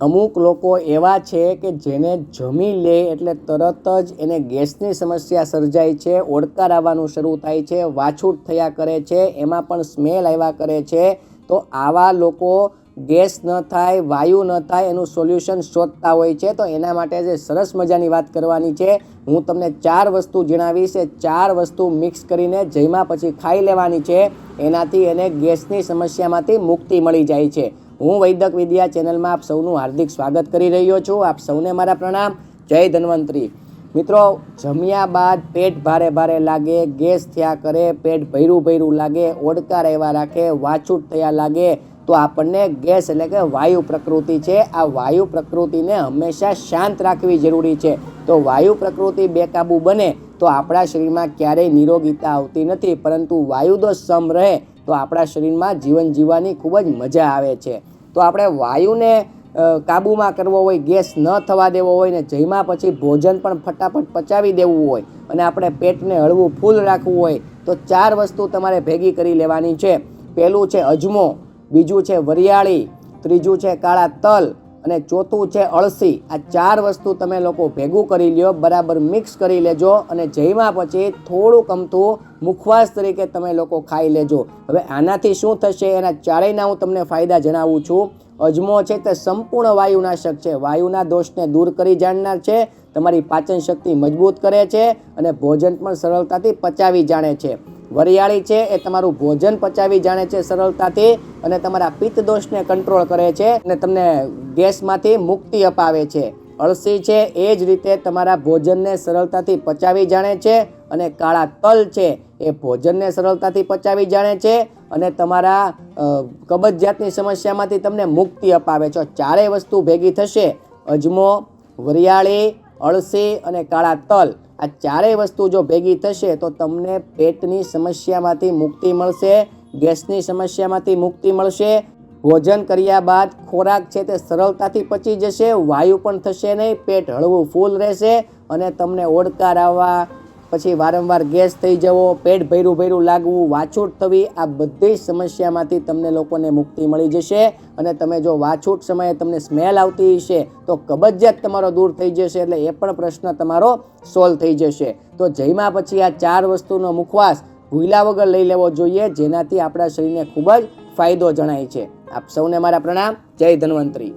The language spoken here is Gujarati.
અમુક લોકો એવા છે કે જેને જમી લે એટલે તરત જ એને ગેસની સમસ્યા સર્જાય છે ઓડકાર આવવાનું શરૂ થાય છે, વાછૂટ થયા કરે છે, એમાં પણ સ્મેલ આવ્યા કરે છે. તો આવા લોકો ગેસ ન થાય, વાયુ ન થાય એનું સોલ્યુશન શોધતા હોય છે. તો એના માટે જે સરસ મજાની વાત કરવાની છે, હું તમને ચાર વસ્તુ જણાવીશ. એ ચાર વસ્તુ મિક્સ કરીને જમ્યા પછી ખાઈ લેવાની છે, એનાથી એને ગેસની સમસ્યામાંથી મુક્તિ મળી જાય છે. હું વૈદક વિદ્યા ચેનલમાં આપ સૌનું હાર્દિક સ્વાગત કરી રહ્યો છું. આપ સૌને મારા પ્રણામ. જય ધન્વંતરી. મિત્રો, જમ્યા બાદ પેટ ભારે ભારે લાગે, ગેસ થયા કરે, પેટ ભૈરું ભૈરું લાગે, ઓડકા રહેવા રાખે, વાછૂટ થયા લાગે, તો આપણને ગેસ એટલે કે વાયુ પ્રકૃતિ છે. આ વાયુ પ્રકૃતિને હંમેશા શાંત રાખવી જરૂરી છે. તો વાયુ પ્રકૃતિ બેકાબુ બને તો આપણા શરીરમાં ક્યારેય નિરોગીતા આવતી નથી, પરંતુ વાયુ દોષ સમ રહે તો આપણા શરીરમાં જીવન જીવવાની ખૂબ જ મજા આવે છે. તો આપણે વાયુને કાબૂમાં કરવો હોય, ગેસ ન થવા દેવો હોય ને જમ્યા પછી ભોજન પણ ફટાફટ પચાવી દેવું હોય અને આપણે પેટને હળવું ફૂલ રાખવું હોય તો ચાર વસ્તુ તમારે ભેગી કરી લેવાની છે. પહેલું છે અજમો, બીજું છે વરિયાળી, ત્રીજું છે કાળા તલ અને ચોથું છે અળસી. આ ચાર વસ્તુ તમે લોકો ભેગું કરી લ્યો, બરાબર મિક્સ કરી લેજો અને જમ્યા પછી થોડુંક અમથું મુખવાસ તરીકે તમે લોકો ખાઈ લેજો. હવે આનાથી શું થશે? એના ચારેયના હું તમને ફાયદા જણાવું છું. અજમો છે તે સંપૂર્ણ વાયુનાશક છે. વાયુના દોષને દૂર કરી જાણનાર છે. તમારી પાચન શક્તિ મજબૂત કરે છે અને ભોજન પણ સરળતાથી પચાવી જાણે છે. વરિયાળી છે, એ તમારું ભોજન પચાવી જાણે છે સરળતાથી અને તમારા પિત્ત દોષને કંટ્રોલ કરે છે અને તમને ગેસમાંથી મુક્તિ અપાવે છે. અળસી છે, એ જ રીતે તમારા ભોજનને સરળતાથી પચાવી જાણે છે અને કાળા તલ છે, એ ભોજનને સરળતાથી પચાવી જાણે છે અને તમારા કબજિયાતની સમસ્યામાંથી તમને મુક્તિ અપાવે છે. ચારેય વસ્તુ ભેગી થશે. અજમો, વરિયાળી અળસી અને કાળા તલ આ ચારેય વસ્તુ જો ભેગી થશે તો તમને પેટની સમસ્યામાંથી મુક્તિ મળશે, ગેસની સમસ્યામાંથી મુક્તિ મળશે ભોજન કર્યા બાદ ખોરાક છે તે સરળતાથી પચી જશે, વાયુ પણ થશે નહીં, પેટ હળવું ફૂલ રહેશે અને તમને ઓડકાર આવવા પછી વારંવાર ગેસ થઈ જવો, પેટ ભૈરું ભૈરું લાગવું, વાછૂટ થવી, આ બધી સમસ્યામાંથી તમને લોકોને મુક્તિ મળી જશે. અને તમે જો વાછૂટ સમયે તમને સ્મેલ આવતી હશે, તો કબજિયાત તમારો દૂર થઈ જશે એટલે એ પણ પ્રશ્ન તમારો સોલ્વ થઈ જશે. તો જયમાં પછી આ ચાર વસ્તુનો મુખવાસ ભૂલા વગર લઈ લેવો જોઈએ, જેનાથી આપણા શરીરને ખૂબ જ ફાયદો જણાય છે. આપ સૌને મારા પ્રણામ. જય ધન્વંતરી.